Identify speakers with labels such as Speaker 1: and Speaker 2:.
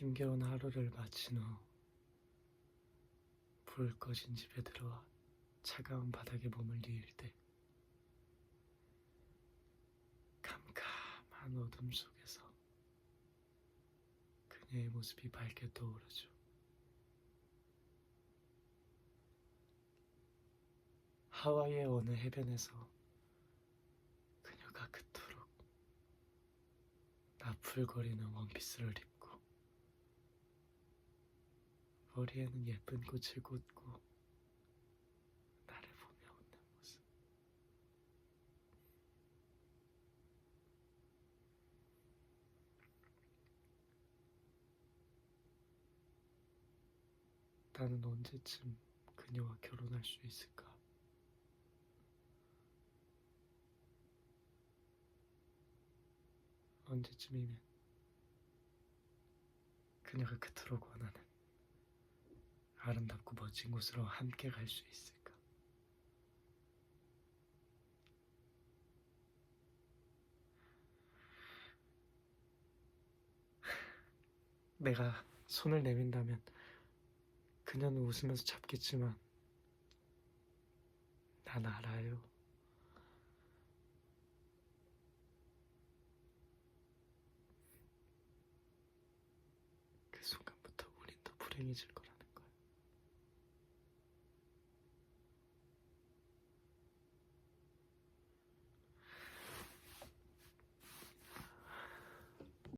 Speaker 1: 힘겨운 하루를 마친 후불 꺼진 집에 들어와 차가운 바닥에 몸을 뉘일 때 캄캄한 어둠 속에서 그녀의 모습이 밝게 떠오르죠. 하와이의 어느 해변에서 그녀가 그토록 나풀거리는 원피스를 입고 머리에는 예쁜 꽃을 꽂고 나를 보며 웃는 모습. 나는 언제쯤 그녀와 결혼할 수 있을까? 언제쯤이면 그녀가 그토록 원하는 아름답고 멋진 곳으로 함께 갈 수 있을까? 내가 손을 내민다면 그녀는 웃으면서 잡겠지만 난 알아요. 그 순간부터 우린 더 불행해질 거라.